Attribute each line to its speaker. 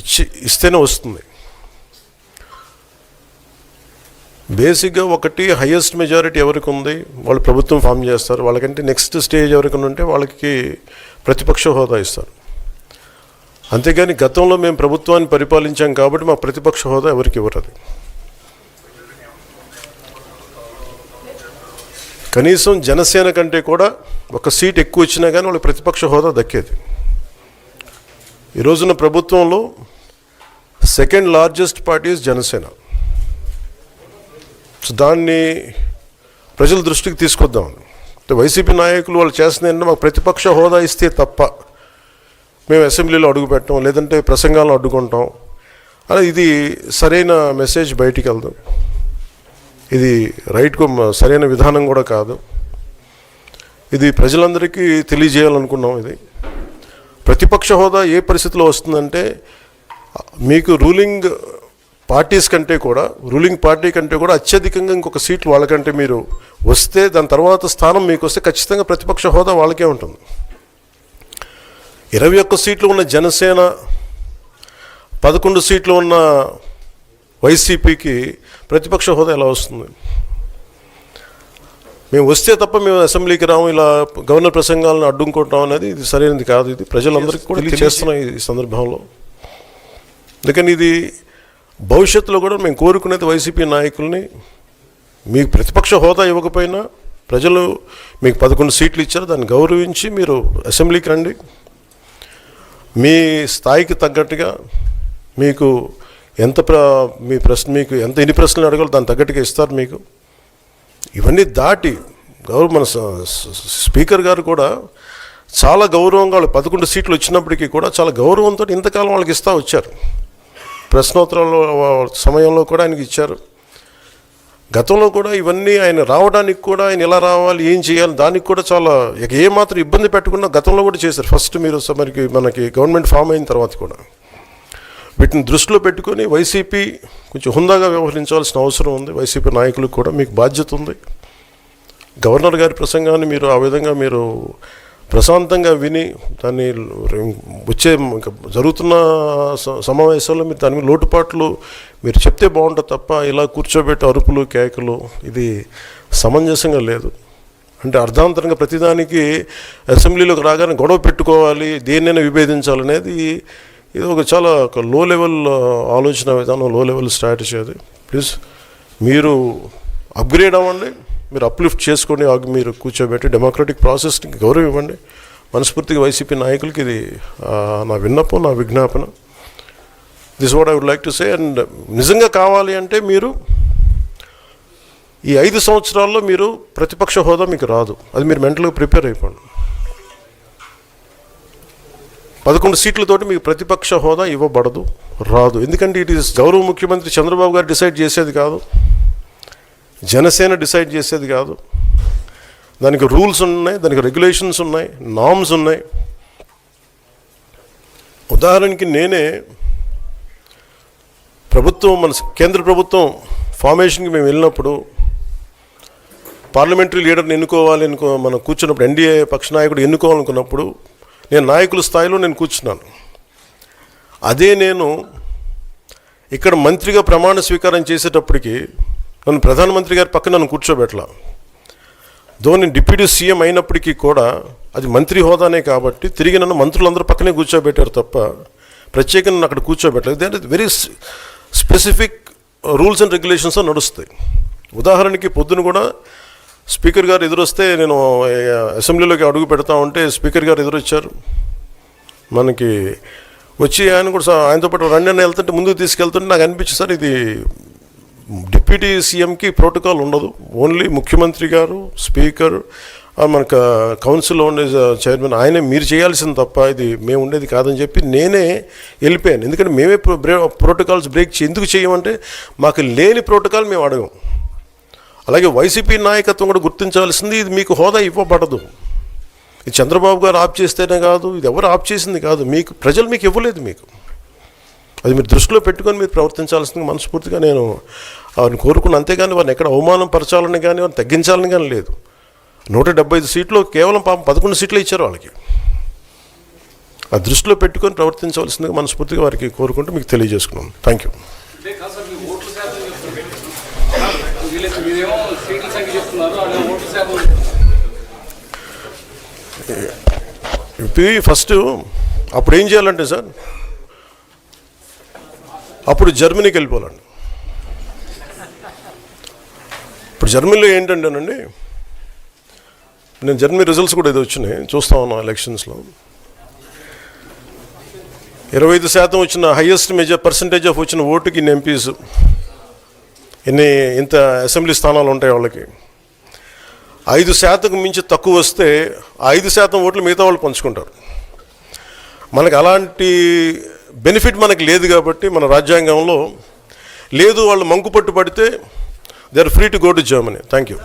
Speaker 1: ఇచ్చి ఇస్తేనే వస్తుంది. బేసిక్గా ఒకటి హయ్యెస్ట్ మెజారిటీ ఎవరికి ఉంది? వాళ్ళు ప్రభుత్వం ఫామ్ చేస్తారు. వాళ్ళకంటే నెక్స్ట్ స్టేజ్ ఎవరికి ఉంటే వాళ్ళకి ప్రతిపక్ష హోదా ఇస్తారు. అంతేగాని గతంలో మేము ప్రభుత్వాన్ని పరిపాలించాం కాబట్టి మా ప్రతిపక్ష హోదా ఎవరికి ఇవ్వరు కనీసం జనసేన కంటే కూడా ఒక సీట్ ఎక్కువ ఇచ్చినా కానీ వాళ్ళకి ప్రతిపక్ష హోదా దక్కేది. ఈ రోజున ప్రభుత్వంలో second largest parties Janasena so దాన్ని ప్రజల దృష్టికి తీసుకొద్దాం. వైసీపీ నాయకులు వాళ్ళు చేస్తుంది ఏంటంటే మాకు ప్రతిపక్ష హోదా ఇస్తే తప్ప మేము అసెంబ్లీలో అడుగుపెట్టాం లేదంటే ప్రసంగాలను అడ్డుకుంటాం. అలా ఇది సరైన మెసేజ్ బయటికి వెళ్దాం. ఇది రైట్కు సరైన విధానం కూడా కాదు. ఇది ప్రజలందరికీ తెలియజేయాలనుకున్నాం ఇది. ప్రతిపక్ష హోదా ఏ పరిస్థితిలో వస్తుందంటే మీకు రూలింగ్ పార్టీస్ కంటే కూడా రూలింగ్ పార్టీ కంటే కూడా అత్యధికంగా ఇంకొక సీట్లు వాళ్ళకంటే మీరు వస్తే దాని తర్వాత స్థానం మీకు వస్తే ఖచ్చితంగా ప్రతిపక్ష హోదా వాళ్ళకే ఉంటుంది. ఇరవై ఒక్క సీట్లు ఉన్న జనసేన పదకొండు సీట్లు ఉన్న వైసీపీకి ప్రతిపక్ష హోదా ఎలా వస్తుంది? మేము వస్తే తప్ప మేము అసెంబ్లీకి రాము ఇలా గవర్నర్ ప్రసంగాలను అడ్డుకుంటాం అనేది ఇది సరైనది కాదు. ఇది ప్రజలందరికీ కూడా తెలియజేస్తున్నాం ఈ సందర్భంలో. అందుకని ఇది భవిష్యత్తులో కూడా మేము కోరుకునేది వైసీపీ నాయకుల్ని మీకు ప్రతిపక్ష హోదా ఇవ్వకపోయినా ప్రజలు మీకు పదకొండు సీట్లు ఇచ్చారు దాన్ని గౌరవించి మీరు అసెంబ్లీకి రండి. మీ స్థాయికి తగ్గట్టుగా మీకు ఎంత ప్ర మీ ప్రశ్న మీకు ఎంత ఎన్ని ప్రశ్నలు అడగాలో దాని తగ్గట్టుగా ఇస్తారు మీకు. ఇవన్నీ దాటి గౌరవ మన స్పీకర్ గారు కూడా చాలా గౌరవంగా వాళ్ళు పదకొండు సీట్లు వచ్చినప్పటికీ కూడా చాలా గౌరవంతో ఇంతకాలం వాళ్ళకి ఇస్తూ వచ్చారు. ప్రశ్నోత్తరాల సమయంలో కూడా ఆయనకి ఇచ్చారు. గతంలో కూడా ఇవన్నీ ఆయన రావడానికి కూడా ఆయన ఎలా రావాలి ఏం చేయాలి దానికి కూడా చాలా ఇక ఏమాత్రం ఇబ్బంది పెట్టకుండా గతంలో కూడా చేశారు. ఫస్ట్ మీరు మనకి మనకి గవర్నమెంట్ ఫామ్ అయిన తర్వాత కూడా. వీటిని దృష్టిలో పెట్టుకొని వైసీపీ కొంచెం హుందాగా వ్యవహరించాల్సిన అవసరం ఉంది. వైసీపీ నాయకులకు కూడా మీకు బాధ్యత ఉంది. గవర్నర్ గారి ప్రసంగాన్ని మీరు ఆ విధంగా మీరు ప్రశాంతంగా విని దాన్ని వచ్చే ఇంకా జరుగుతున్న స- సమావేశాల్లో మీరు దాని మీద లోటుపాట్లు మీరు చెప్తే బాగుంటుంది తప్ప ఇలా కూర్చోబెట్టి అరుపులు కేకలు ఇది సమంజసంగా లేదు. అంటే అర్ధాంతరంగా ప్రతిదానికి అసెంబ్లీలోకి రాగానే గొడవ పెట్టుకోవాలి దేన్నైనా విభేదించాలనేది ఇది ఒక చాలా ఒక లో లెవెల్ uh, ఆలోచన విధానం లో లెవెల్ స్ట్రాటజీ అది. ప్లీజ్ మీరు అప్గ్రేడ్ అవ్వండి మీరు అప్లిఫ్ట్ చేసుకొని ఆగి మీరు కూర్చోబెట్టి డెమోక్రటిక్ ప్రాసెస్ని గౌరవం ఇవ్వండి. మనస్ఫూర్తిగా వైసీపీ నాయకులకి ఇది uh, నా విన్నపం నా విజ్ఞాపన. This what I would like to say and నిజంగా కావాలి అంటే మీరు ఈ ఐదు సంవత్సరాల్లో మీరు ప్రతిపక్ష హోదా మీకు రాదు. అది మీరు మెంటల్గా ప్రిపేర్ అయిపోండి. పదకొండు సీట్లతోటి మీకు ప్రతిపక్ష హోదా ఇవ్వబడదు రాదు. ఎందుకంటే ఇట్ ఈస్ గౌరవ ముఖ్యమంత్రి చంద్రబాబు గారు డిసైడ్ చేసేది కాదు. జనసేన డిసైడ్ చేసేది కాదు. దానికి రూల్స్ ఉన్నాయి దానికి రెగ్యులేషన్స్ ఉన్నాయి నామ్స్ ఉన్నాయి. ఉదాహరణకి నేనే ప్రభుత్వం మన కేంద్ర ప్రభుత్వం ఫార్మేషన్కి మేము వెళ్ళినప్పుడు పార్లమెంటరీ లీడర్ని ఎన్నుకోవాలి అనుకో మనం కూర్చున్నప్పుడు ఎన్డీఏ పక్ష నాయకుడు ఎన్నుకోవాలనుకున్నప్పుడు నేను నాయకుల స్థాయిలో నేను కూర్చున్నాను. అదే నేను ఇక్కడ మంత్రిగా ప్రమాణ స్వీకారం చేసేటప్పటికి నన్ను ప్రధానమంత్రి గారి పక్కన నన్ను కూర్చోబెట్టలా. ధోని డిప్యూటీ సీఎం అయినప్పటికీ కూడా అది మంత్రి హోదానే కాబట్టి తిరిగి నన్ను మంత్రులందరూ పక్కనే కూర్చోబెట్టారు తప్ప ప్రత్యేకంగా నన్ను అక్కడ కూర్చోబెట్టలేదు. దాని very specific rules and regulations నడుస్తాయి. ఉదాహరణకి పొద్దున కూడా స్పీకర్ గారు ఎదురొస్తే నేను అసెంబ్లీలోకి అడుగు పెడతా ఉంటే స్పీకర్ గారు ఎదురొచ్చారు. మనకి వచ్చి ఆయన కూడా ఆయనతో పాటు రండి అని వెళ్తుంటే ముందుకు తీసుకెళ్తుంటే నాకు అనిపించింది సార్ ఇది డిప్యూటీ సీఎంకి ప్రోటోకాల్ ఉండదు. ఓన్లీ ముఖ్యమంత్రి గారు స్పీకర్ మనకు కౌన్సిల్లో ఉండే చైర్మన్ ఆయనే మీరు చేయాల్సింది తప్ప ఇది మేము ఉండేది కాదని చెప్పి నేనే వెళ్ళిపోయాను. ఎందుకంటే మేమే ప్రోటోకాల్స్ బ్రేక్ ఎందుకు చేయమంటే మాకు లేని ప్రోటోకాల్ మేము అడగం. అలాగే వైసీపీ నాయకత్వం కూడా గుర్తించాల్సింది ఇది మీకు హోదా ఇవ్వబడదు. ఇది చంద్రబాబు గారు ఆప్ చేస్తేనే కాదు ఇది ఎవరు ఆప్ చేసింది కాదు మీకు ప్రజలు మీకు ఇవ్వలేదు మీకు. అది మీరు దృష్టిలో పెట్టుకొని మీరు ప్రవర్తించాల్సింది మనస్ఫూర్తిగా నేను వారిని కోరుకున్న అంతేగాని వారిని ఎక్కడ అవమానం పరచాలని కానీ వారిని తగ్గించాలని కానీ లేదు. నూట డెబ్బై ఐదు సీట్లు కేవలం పాపం పదకొండు సీట్లు ఇచ్చారు వాళ్ళకి. ఆ దృష్టిలో పెట్టుకొని ప్రవర్తించవలసిందిగా మనస్ఫూర్తిగా వారికి కోరుకుంటూ మీకు తెలియజేసుకున్నాను థ్యాంక్ యూ
Speaker 2: అంటే కాదు సార్ మీ ఓట్ల శాతం చెప్తున్నారు మీరేమో సీట్ల సంఖ్య చెప్తున్నారు ఓట్ల శాతం
Speaker 1: ఫస్ట్ అప్పుడు ఏం చేయాలంటే సార్ అప్పుడు జర్మనీకి వెళ్ళిపోవాలండి. ఇప్పుడు జర్మనీలో ఏంటంటేనండి నేను జర్మనీ రిజల్ట్స్ కూడా ఇది వచ్చినాయి చూస్తా ఉన్నాం ఎలక్షన్స్లో ఇరవై ఐదు శాతం వచ్చిన హయ్యెస్ట్ మెజర్ పర్సంటేజ్ ఆఫ్ వచ్చిన ఓటుకి ఇన్ ఎంపీస్. ఎన్ని ఇంత అసెంబ్లీ స్థానాలు ఉంటాయి వాళ్ళకి? ఐదు శాతం మించి తక్కువ వస్తే ఐదు శాతం ఓట్లు మిగతా వాళ్ళు పంచుకుంటారు. మనకు అలాంటి బెనిఫిట్ మనకి లేదు కాబట్టి మన రాజ్యాంగంలో లేదు వాళ్ళు మంకు పట్టు పడితే they are free to go to Germany. Thank you